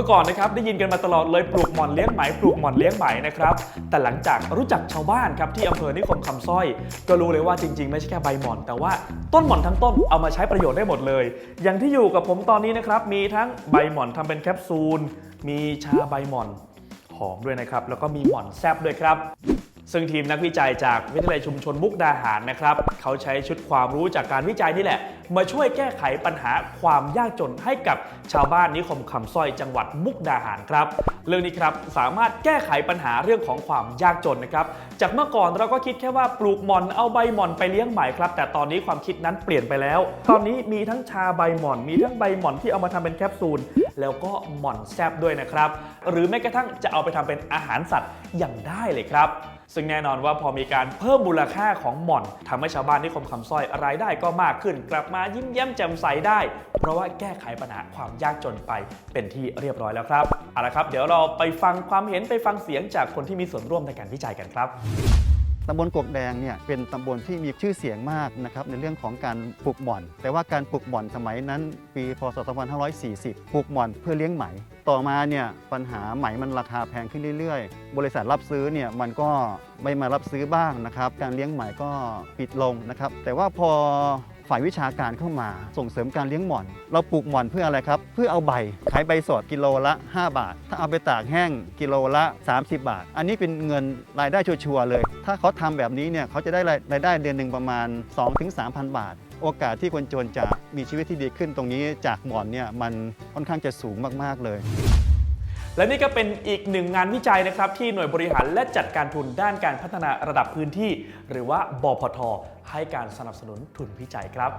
มื่อก่อนนะครับได้ยินกันมาตลอดเลยปลูกหม่อนเลี้ยงไหมปลูกหม่อนเลี้ยงไหมนะครับแต่หลังจากรู้จักชาวบ้านครับที่อำเภอนิคมคำสร้อย ก็รู้เลยว่าจริง ๆ ไม่ใช่แค่ใบหม่อน แต่ว่าต้นหม่อนทั้งต้นเอามาใช้ประโยชน์ได้หมดเลย อย่างที่อยู่กับผมตอนนี้นะครับมีทั้งใบหม่อนทำเป็นแคปซูล มีชาใบหม่อนหอมด้วยนะครับแล้วก็มีหม่อนแซบด้วยครับ ซึ่งทีมนักวิจัยจากวิทยาลัยชุมชนมุกดาหารนะครับ เขาใช้ชุดความรู้จากการวิจัยนี่แหละ มาช่วยแก้ไขปัญหาความยากจนให้กับชาวบ้านนิคมคำสร้อยจังหวัดมุกดาหารครับ เรื่องนี้ครับสามารถแก้ไขปัญหาเรื่องของความยากจนนะครับ จากเมื่อก่อนเราก็คิดแค่ว่าปลูกหม่อนเอาใบหม่อนไปเลี้ยงไหมครับ แต่ตอนนี้ความคิดนั้นเปลี่ยนไปแล้ว ตอนนี้มีทั้งชาใบหม่อน มีทั้งใบหม่อนที่เอามาทำเป็นแคปซูลแล้วก็หม่อนแซบด้วยนะครับ หรือแม้กระทั่งจะเอาไปทำเป็นอาหารสัตว์อย่างได้เลยครับ ซึ่งแน่นอนว่าพอมีการเพิ่มมูลค่าของหม่อนทำให้ชาวบ้านที่คมคำสร้อยรายได้ก็มากขึ้น กลับมายิ้มแย้มแจ่มใสได้ เพราะว่าแก้ไขปัญหาความยากจนไปเป็นที่เรียบร้อยแล้วครับเอาละครับ เดี๋ยวเราไปฟังความเห็นไปฟังเสียงจากคนที่มีส่วนร่วมในการวิจัยกันครับตำบลกกแดงเนี่ยเป็นตำบลที่มีชื่อเสียงมากนะครับในเรื่องของการปลูกหม่อน แต่ว่าการปลูกหม่อนสมัยนั้น ปีพศ 2540 ปลูกหม่อนเพื่อเลี้ยงไหม ต่อมาเนี่ยปัญหาไหมมันราคาแพงขึ้นเรื่อยๆ บริษัทรับซื้อเนี่ยมันก็ไม่มารับซื้อบ้างนะครับ การเลี้ยงไหมก็ปิดลงนะครับ แต่ว่าพอ ฝ่ายวิชาการเข้ามา ส่งเสริมการเลี้ยงหม่อน เราปลูกหม่อนเพื่ออะไรครับ เพื่อเอาใบ ขายใบสดกิโลละ 5 บาท ถ้าเอาไปตากแห้งกิโลละ 30 บาท อันนี้เป็นเงินรายได้ชัวร์เลย ถ้าเขาทำแบบนี้เนี่ยเขาจะได้รายได้เดือนหนึ่งประมาณ 2-3,000 บาท โอกาสที่คนจนจะมีชีวิตที่ดีขึ้นตรงนี้จากหม่อนเนี่ยมันค่อนข้างจะสูงมากๆเลย และนี่ก็เป็นอีกหนึ่งงานวิจัยนะครับที่หน่วยบริหารและจัดการทุนด้านการพัฒนาระดับพื้นที่ หรือว่าบพทให้การสนับสนุนทุนวิจัยครับ